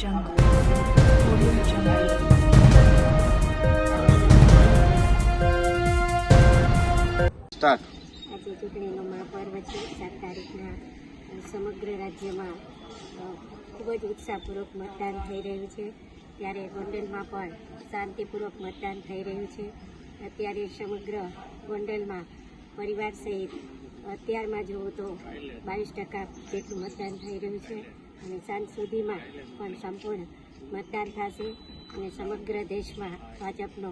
jungle. Audio jungle. Start આજે ચૂંટણીનો મહાપર્વ છે સાત તારીખના સમગ્ર રાજ્યમાં ખૂબ જ ઉત્સાહપૂર્વક મતદાન થઈ રહ્યું છે ત્યારે ગોંડલમાં પણ શાંતિપૂર્વક મતદાન થઈ રહ્યું છે અત્યારે સમગ્ર ગોંડલમાં પરિવાર સહિત અત્યારમાં જુઓ તો બાવીસ ટકા જેટલું મતદાન થઈ રહ્યું છે અને સાંજ સુધીમાં પણ સંપૂર્ણ મતદાન થશે અને સમગ્ર દેશમાં ભાજપનો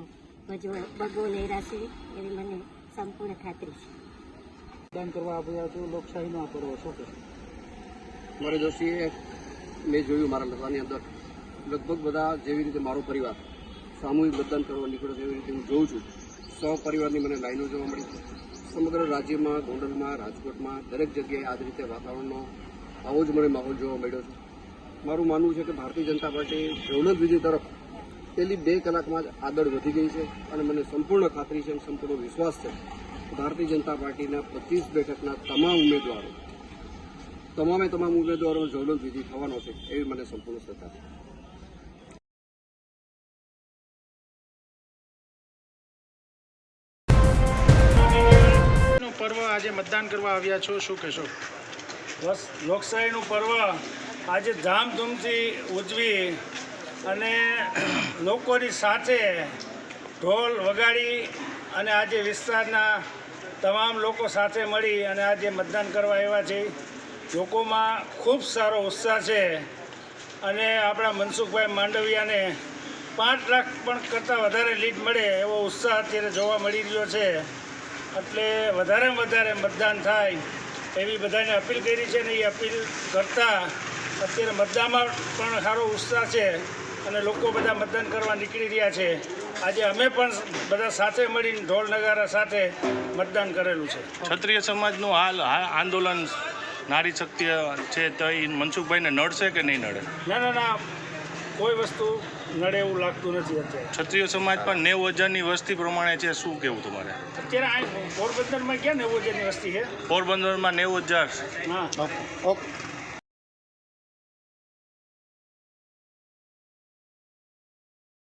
ભજવો ભગવો લહેરાશે એવી મને સંપૂર્ણ ખાતરી છે. મતદાન કરવા આવ્યા છો લોકશાહીનો આ પર્વ શું મારે જોશીએ મેં જોયું મારા લખવાની અંદર. લગભગ બધા જેવી રીતે મારો પરિવાર સામૂહિક મતદાન કરવા નીકળ્યો એવી રીતે હું જોઉં છું. સો પરિવારની મને લાઈનો જોવા મળી છે. સમગ્ર રાજ્યમાં, ગોંડલમાં, રાજકોટમાં દરેક જગ્યાએ આ રીતે વાતાવરણનો આવો જ મને માહોલ જોવા મળ્યો છે. મારું માનવું છે કે ભારતીય જનતા પાર્ટી જવલંત વિજય તરફ પહેલી બે કલાકમાં જ આગળ વધી ગઈ છે અને મને સંપૂર્ણ ખાતરી છે સંપૂર્ણ વિશ્વાસ છે ભારતીય જનતા પાર્ટીના પચીસ બેઠકના તમામ ઉમેદવારો, તમામે તમામ ઉમેદવારો જવલંત વિજય થવાનો છે એવી મને સંપૂર્ણ શ્રદ્ધા છે. પર્વ આજે મતદાન કરવા આવ્યા છો, શું કહેશો? લોકશાહીનું પર્વ આજે ધામધૂમથી ઉજવી અને લોકોની સાથે ઢોલ વગાડી અને આજે વિસ્તારના તમામ લોકો સાથે મળી અને આજે મતદાન કરવા આવ્યા છે. લોકોમાં ખૂબ સારો ઉત્સાહ છે અને આપણા મનસુખભાઈ માંડવિયાને પાંચ લાખ પણ કરતાં વધારે લીડ મળે એવો ઉત્સાહ અત્યારે જોવા મળી રહ્યો છે. એટલે વધારે વધારે મતદાન થાય એવી બધાને અપીલ કરી છે ને એ અપીલ કરતાં અત્યારે મતદાનમાં પણ સારો ઉત્સાહ છે અને લોકો બધા મતદાન કરવા નીકળી રહ્યા છે. આજે અમે પણ બધા સાથે મળીને ઢોલ નગારા સાથે મતદાન કરેલું છે. ક્ષત્રિય સમાજનું હાલ આંદોલન નારી શક્તિ છે તો એ મનસુખભાઈને નડશે કે નહીં નડે? ના ના ના. કોઈ વસ્તુ નડે એવું લાગતું નથી અત્યારે. ક્ષત્રિય સમાજ પણ નેવું હજારની વસ્તી પ્રમાણે છે શું કેવું તમારે? અત્યારે આ પોરબંદરમાં ક્યાં નેવું હજારની વસ્તી છે? પોરબંદરમાં નેવું હજાર. હા. ઓકે.